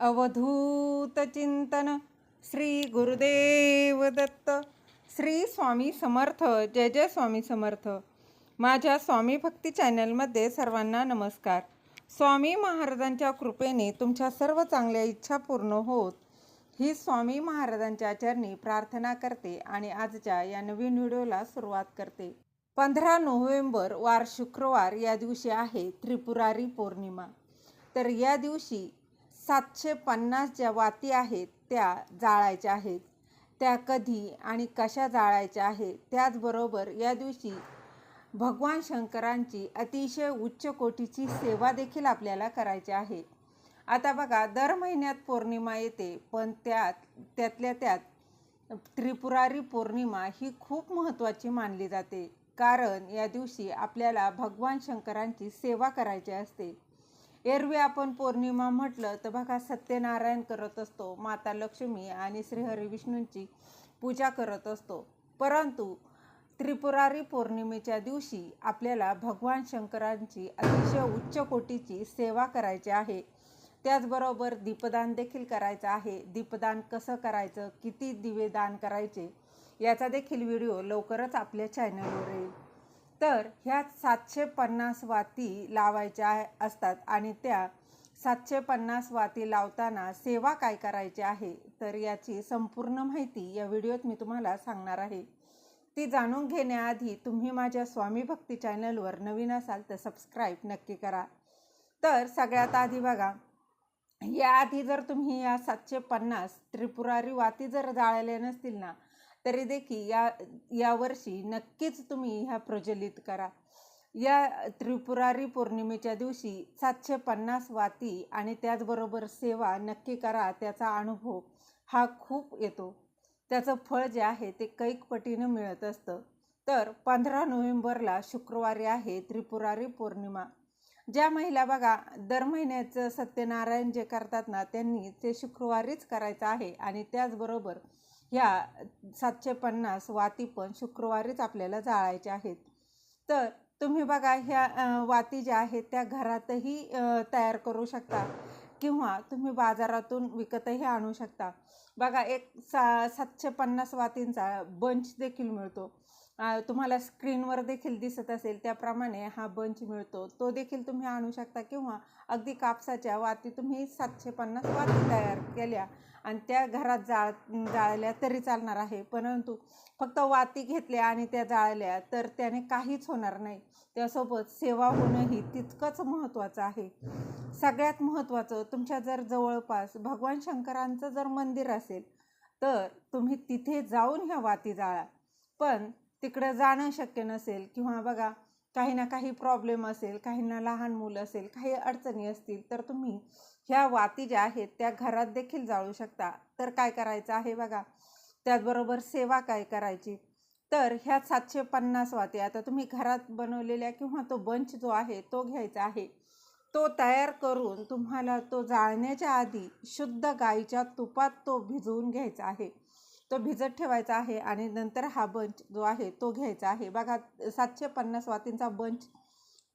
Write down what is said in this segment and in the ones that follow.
अवधूत चिंतन श्री गुरुदेव दत्त. श्री स्वामी समर्थ. जय जय स्वामी समर्थ. माझ्या स्वामी भक्ती चॅनलमध्ये सर्वांना नमस्कार. स्वामी महाराजांच्या कृपेने तुमच्या सर्व चांगल्या इच्छा पूर्ण होत. ही स्वामी महाराजांच्या चरणी प्रार्थना करते आणि आजच्या या नवीन व्हिडिओला सुरुवात करते. पंधरा नोव्हेंबर वार शुक्रवार या दिवशी आहे त्रिपुरारी पौर्णिमा. तर या दिवशी सातशे पन्नास ज्या वाती आहेत त्या जाळायच्या आहेत. त्या कधी आणि कशा जाळायच्या आहेत त्याचबरोबर या दिवशी भगवान शंकरांची अतिशय उच्च कोटीची सेवा देखील आपल्याला करायची आहे. आता बघा दर महिन्यात पौर्णिमा येते पण त्यात त्यातल्या त्यात त्रिपुरारी पौर्णिमा ही खूप महत्त्वाची मानली जाते. कारण या दिवशी आपल्याला भगवान शंकरांची सेवा करायची असते. एरवी आपण पौर्णिमा म्हटलं तर बघा सत्यनारायण करत असतो माता लक्ष्मी आणि श्रीहरी विष्णूंची पूजा करत असतो. परंतु त्रिपुरारी पौर्णिमेच्या दिवशी आपल्याला भगवान शंकरांची अतिशय उच्च कोटीची सेवा करायची आहे. त्याचबरोबर दीपदान देखील करायचं आहे. दीपदान कसं करायचं? किती दिवे दान करायचे? याचा देखील व्हिडिओ लवकरच आपल्या चॅनलवर येईल. तर ह्या सातशे पन्नास वाती लावायच्या असतात आणि त्या सातशे पन्नास वाती लावताना सेवा काय करायची आहे तर याची संपूर्ण माहिती या व्हिडिओत मी तुम्हाला सांगणार आहे. ती जाणून घेण्याआधी तुम्ही माझ्या स्वामी भक्ती चॅनलवर नवीन असाल तर सबस्क्राईब नक्की करा. तर सगळ्यात आधी बघा याआधी जर तुम्ही या सातशे पन्नास त्रिपुरारी वाती जर जाळल्या नसतील ना तरी देखील या यावर्षी नक्कीच तुम्ही ह्या प्रज्वलित करा. या त्रिपुरारी पौर्णिमेच्या दिवशी सातशे पन्नास वाती आणि त्याचबरोबर सेवा नक्की करा त्याचा अनुभव हा खूप येतो. त्याचं फळ जे आहे ते कैकपटीनं मिळत असतं. तर पंधरा नोव्हेंबरला शुक्रवारी आहे त्रिपुरारी पौर्णिमा. ज्या महिला बघा दर महिन्याचं सत्यनारायण जे करतात ना त्यांनी ते शुक्रवारीच करायचं आहे आणि त्याचबरोबर ह्या सातशे पन्नास वाती पण शुक्रवारीच आपल्याला जाळायच्या आहेत. तर तुम्ही बघा ह्या वाती ज्या आहेत त्या घरातही तयार करू शकता किंवा तुम्ही बाजारातून विकतही आणू शकता. बघा एक सा सातशे पन्नास वातींचा बंच देखील मिळतो. तुम्हाला स्क्रीनवर देखील दिसत असेल त्याप्रमाणे हा बंच मिळतो. तो देखील तुम्ही आणू शकता किंवा अगदी कापसाच्या वाती तुम्ही सातशे पन्नास वाती तयार केल्या आणि त्या घरात जाळ जाळल्या तरी चालणार आहे. परंतु फक्त वाती घेतल्या आणि त्या जाळल्या तर त्याने काहीच होणार नाही. त्यासोबत सेवा होणंही तितकंच महत्त्वाचं आहे. सगळ्यात महत्त्वाचं तुमच्या जर जवळपास भगवान शंकरांचं जर मंदिर असेल तर तुम्ही तिथे जाऊन ह्या वाती जाळा. पण तिकडं जाणं शक्य नसेल किंवा बघा काही ना काही प्रॉब्लेम असेल काहींना लहान मुलं असेल काही अडचणी असतील तर तुम्ही ह्या वाती ज्या आहेत त्या घरात देखील जाळू शकता. तर काय करायचं आहे बघा त्याचबरोबर सेवा काय करायची? तर ह्या सातशे पन्नास वाती आता तुम्ही घरात बनवलेल्या किंवा तो बंच जो आहे तो घ्यायचा आहे. तो तयार करून तुम्हाला तो जाळण्याच्या आधी शुद्ध गाईच्या तुपात तो भिजवून घ्यायचा आहे. तो भिजत ठेवायचा आहे आणि नंतर हा बंच जो आहे तो घ्यायचा आहे. बघा सातशे पन्नास वातींचा बंच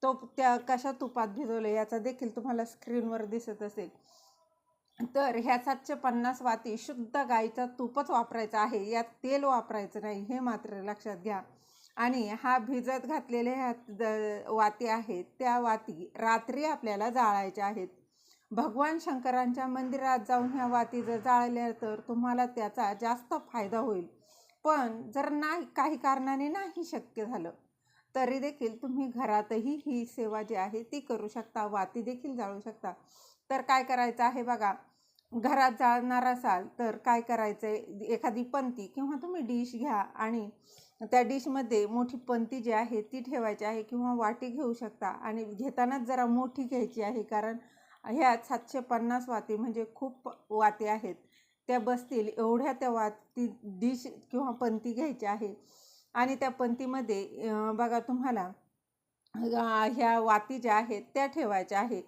तो त्या कशा तुपात भिजवलं याचा देखील तुम्हाला स्क्रीनवर दिसत असेल. तर ह्या सातशे पन्नास वाती शुद्ध गाईचा तूपच वापरायचा आहे. यात तेल वापरायचं नाही हे मात्र लक्षात घ्या. आणि हा भिजत घातलेल्या ह्या वाती आहेत त्या वाती रात्री आपल्याला जाळायच्या आहेत. भगवान शंकरांच्या मंदिरात जाऊन ह्या वाती जर जाळल्या तर तुम्हाला त्याचा जास्त फायदा होईल. पण जर नाही काही कारणाने नाही शक्य झालं तरी देखील तुम्ही घरातही ही सेवा जी आहे ती करू शकता वाती देखील जाळू शकता. तर काय करायचं आहे बघा घरात जाळणार असाल तर काय करायचं आहे एखादी पंती किंवा तुम्ही डिश घ्या आणि त्या डिशमध्ये मोठी पंती जी आहे ती ठेवायची आहे किंवा वाटी घेऊ शकता. आणि घेतानाच जरा मोठी घ्यायची आहे कारण ह्या सातशे पन्नास वाती म्हणजे खूप वाती आहेत. त्या बसतील एवढ्या त्या वाती डिश किंवा पंती घ्यायची आहे. आणि त्या पंतीमध्ये बघा तुम्हाला ह्या वाती ज्या आहेत त्या ठेवायच्या आहे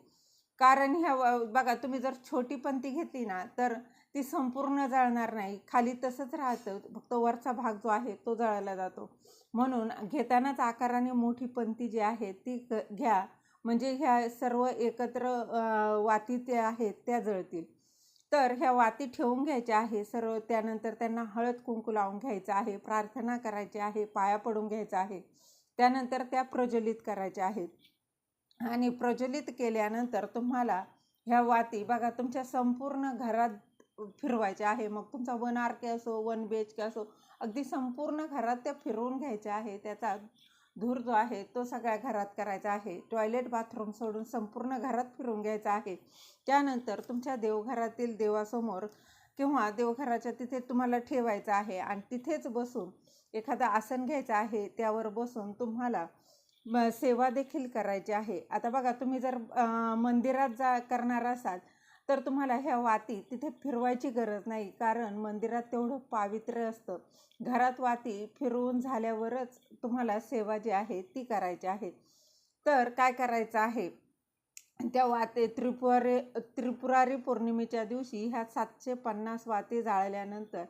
कारण ह्या बघा तुम्ही जर छोटी पंती घेतली ना तर ती संपूर्ण जळणार नाही. खाली तसंच राहतं. फक्त वरचा भाग जो आहे तो जळला जातो. म्हणून घेतानाच आकाराने मोठी पंती जी आहे ती घ्या. म्हणजे ह्या सर्व एकत्र वाती त्या आहेत त्या जळतील. तर ह्या वाती ठेवून घ्यायच्या आहे सर्व त्यानंतर त्यांना हळद कुंकू लावून घ्यायचं आहे. प्रार्थना करायची आहे. पाया पडून घ्यायचा आहे. त्यानंतर त्या प्रज्वलित करायच्या आहेत. आणि प्रज्वलित केल्यानंतर तुम्हाला ह्या वाती बघा तुमच्या संपूर्ण घरात फिरवायच्या आहे. मग तुमचा वन आर के असो वन बी एच के असो अगदी संपूर्ण घरात त्या फिरवून घ्यायच्या आहे. त्याचा धूर जो आहे तो सगळ्या घरात करायचा आहे. टॉयलेट बाथरूम सोडून संपूर्ण घरात फिरून घ्यायचा आहे. त्यानंतर तुमच्या देवघरातील देवासमोर किंवा देवघराच्या तिथे तुम्हाला ठेवायचं आहे आणि तिथेच बसून एखादं आसन घ्यायचं आहे त्यावर बसून तुम्हाला सेवा देखील करायची आहे. आता बघा तुम्ही जर मंदिरात जा करणार असाल तर तुम्हाला ह्या वाती तिथे फिरवायची गरज नाही. कारण मंदिरात तेवढं पावित्र्य असतं. घरात वाती फिरवून झाल्यावरच तुम्हाला सेवा जी आहे ती करायची आहे. तर काय करायचं आहे? त्या वाते त्रिपुरारी त्रिपुरारी पौर्णिमेच्या दिवशी ह्या सातशे पन्नास वाती जाळल्यानंतर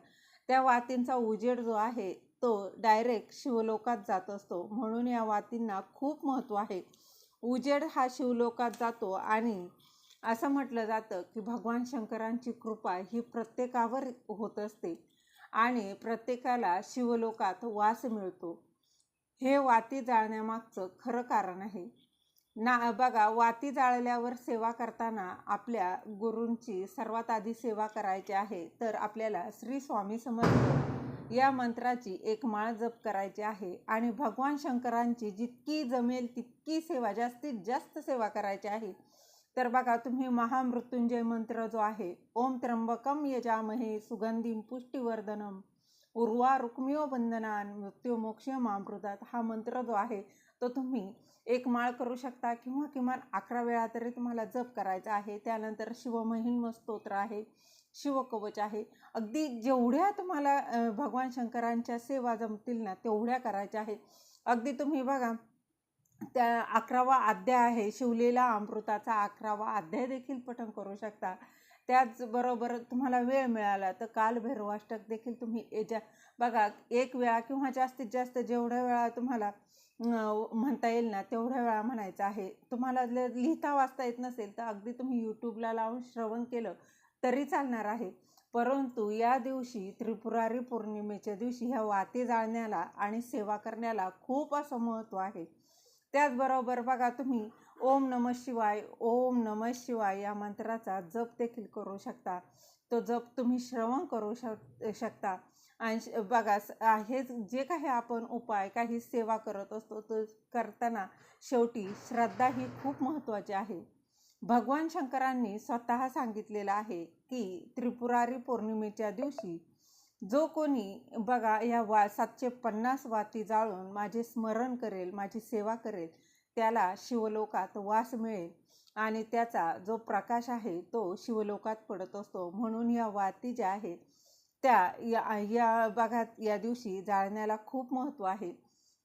त्या वातींचा उजेड जो आहे तो डायरेक्ट शिवलोकात जात असतो. म्हणून या वातींना खूप महत्त्व आहे. उजेड हा शिवलोकात जातो आणि असं म्हटलं जातं की भगवान शंकरांची कृपा ही प्रत्येकावर होत असते आणि प्रत्येकाला शिवलोकात वास मिळतो. हे वाती जाळण्यामागचं खरं कारण आहे. ना बघा वाती जाळल्यावर सेवा करताना आपल्या गुरूंची सर्वात आधी सेवा करायची आहे तर आपल्याला श्री स्वामी समर्थ या मंत्राची एक माळ जप करायची आहे आणि भगवान शंकरांची जितकी जमेल तितकी सेवा जास्तीत जास्त सेवा करायची आहे. तर बघा तुम्ही महामृत्युंजय मंत्र जो आहे ओम त्र्यंबकम यजामहे सुगंधीम पुष्टिवर्धनम उर्वा रुक्मियो बंधनान मृत्यू मामृतात हा मंत्र जो आहे तो तुम्ही एक माळ करू शकता किंवा किमान अकरा वेळा तरी तुम्हाला जप करायचा आहे. त्यानंतर शिवमहिम स्तोत्र आहे शिवकवच आहे. अगदी जेवढ्या तुम्हाला भगवान शंकरांच्या सेवा जमतील ना तेवढ्या करायच्या आहे अगदी तुम्ही बघा त्या अकरावा अध्याय आहे शिवलेला अमृताचा अकरावा अध्याय देखील पठण करू शकता. त्याचबरोबर तुम्हाला वेळ मिळाला तर कालभैरवाष्टक देखील तुम्ही याच्या बघा एक वेळा किंवा जास्तीत जास्त जेवढ्या वेळा तुम्हाला म्हणता येईल ना तेवढ्या वेळा म्हणायचं आहे. तुम्हाला लिहिता वाचता येत नसेल तर अगदी तुम्ही यूट्यूबला लावून श्रवण केलं तरी चालणार आहे. परंतु या दिवशी त्रिपुरारी पौर्णिमेच्या दिवशी ह्या वाती जाळण्याला आणि सेवा करण्याला खूप असं महत्त्व आहे. त्याचबरोबर बघा तुम्ही ओम नम शिवाय ओम नम शिवाय या मंत्राचा जप देखील करू शकता. तो जप तुम्ही श्रवण करू शक शकता. आणि बघा हे जे काही आपण उपाय काही सेवा करत असतो तो करताना शेवटी श्रद्धा ही खूप महत्त्वाची आहे. भगवान शंकरांनी स्वतः सांगितलेलं आहे की त्रिपुरारी पौर्णिमेच्या दिवशी जो कोणी बघा या वा सातशे पन्नास वाती जाळून माझे स्मरण करेल माझी सेवा करेल त्याला शिवलोकात वास मिळेल. आणि त्याचा जो प्रकाश आहे तो शिवलोकात पडत असतो. म्हणून या वाती ज्या आहेत त्या या या भागात या दिवशी जाळण्याला खूप महत्त्व आहे.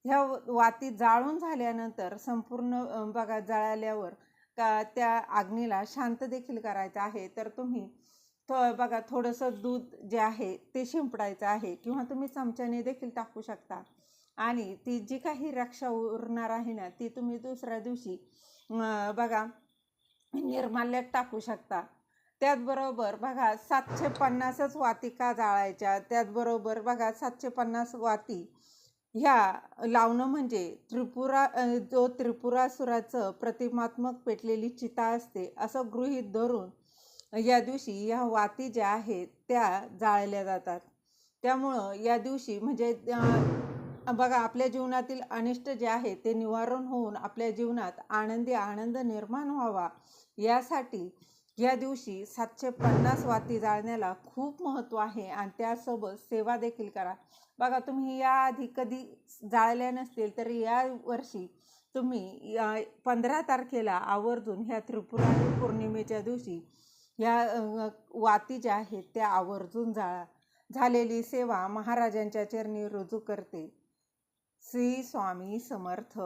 ह्या वाती जाळून झाल्यानंतर संपूर्ण बघा जाळल्यावर का त्या आग्नीला शांत देखील करायचं आहे. तर तुम्ही थो बघा थोडंसं दूध जे आहे ते शिंपडायचं आहे किंवा तुम्ही चमच्याने देखील टाकू शकता. आणि ती जी काही रक्षा उरणार आहे ना ती तुम्ही दुसऱ्या दिवशी बघा निर्माल्यात टाकू शकता. त्याचबरोबर बघा सातशे पन्नासच वाती का जाळायच्या? त्याचबरोबर बघा सातशे पन्नास वाती ह्या लावणं म्हणजे त्रिपुरा जो त्रिपुरासुराचं प्रतिमात्मक पेटलेली चिता असते असं गृहीत धरून या दिवशी ह्या वाती ज्या आहेत त्या जाळल्या जातात. त्यामुळं या दिवशी म्हणजे बघा आपल्या जीवनातील अनिष्ट जे आहे ते निवारण होऊन आपल्या जीवनात आनंदी आनंद निर्माण व्हावा. यासाठी या दिवशी सातशे पन्नास वाती जाळण्याला खूप महत्त्व आहे आणि त्यासोबत सेवा देखील करा. बघा तुम्ही याआधी कधी जाळल्या नसतील तर या वर्षी तुम्ही पंधरा तारखेला आवर्जून ह्या त्रिपुरारी पौर्णिमेच्या दिवशी ह्या वाती ज्या आहेत त्या आवर्जून जाळा झालेली सेवा महाराजांच्या चरणी रुजू करते. श्री स्वामी समर्थ.